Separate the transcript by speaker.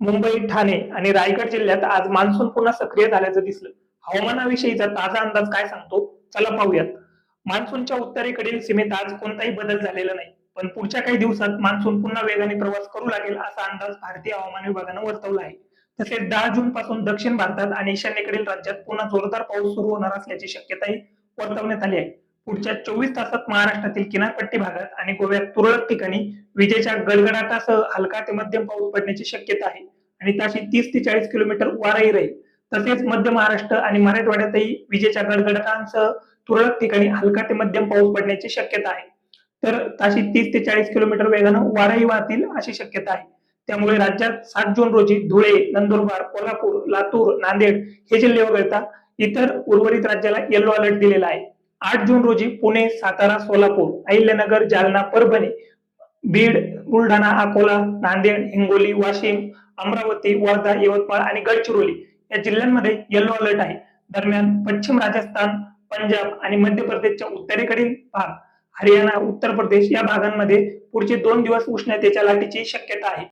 Speaker 1: मुंबई ठाणे आणि रायगड जिल्ह्यात आज मान्सून पुन्हा सक्रिय झाल्याचं दिसलं. हवामानाविषयीचा ताजा अंदाज काय सांगतो चला पाहूयात. मान्सूनच्या उत्तरेकडील सीमेत आज कोणताही बदल झालेला नाही पण पुढच्या काही दिवसात मान्सून पुन्हा वेगाने प्रवास करू लागेल असा अंदाज भारतीय हवामान विभागानं वर्तवला आहे. तसेच दहा जून पासून दक्षिण भारतात आणि ईशान्येकडील राज्यात पुन्हा जोरदार पाऊस सुरू होणार असल्याची शक्यताही वर्तवण्यात आली आहे. पुढच्या चोवीस तासात महाराष्ट्रातील किनारपट्टी भागात आणि गोव्यात तुरळक ठिकाणी विजेच्या गडगडाटासह हलका ते मध्यम पाऊस पडण्याची शक्यता आहे. आणि ताशी तीस ते चाळीस किलोमीटर वाराही राहील. तसेच मध्य महाराष्ट्र आणि मराठवाड्यातही विजेच्या गडगडाटांसह तुरळक ठिकाणी हलका ते मध्यम पाऊस पडण्याची शक्यता आहे. तर ताशी तीस ते चाळीस किलोमीटर वेगानं वाराही वाहतील अशी शक्यता आहे. त्यामुळे राज्यात सात जून रोजी धुळे नंदुरबार कोल्हापूर लातूर नांदेड हे जिल्हे वगळता इतर उर्वरित राज्याला येलो अलर्ट दिलेला आहे. आठ जून रोजी पुणे सातारा सोलापूर अहिल्यानगर जालना परभणी बीड बुलढाणा अकोला नांदेड हिंगोली वाशिम अमरावती वर्धा यवतमाळ आणि गडचिरोली या जिल्ह्यांमध्ये येलो अलर्ट आहे. दरम्यान पश्चिम राजस्थान पंजाब आणि मध्य प्रदेशच्या उत्तरेकडील भाग हरियाणा उत्तर प्रदेश या भागांमध्ये पुढचे दोन दिवस उष्णतेच्या लाटेची शक्यता आहे.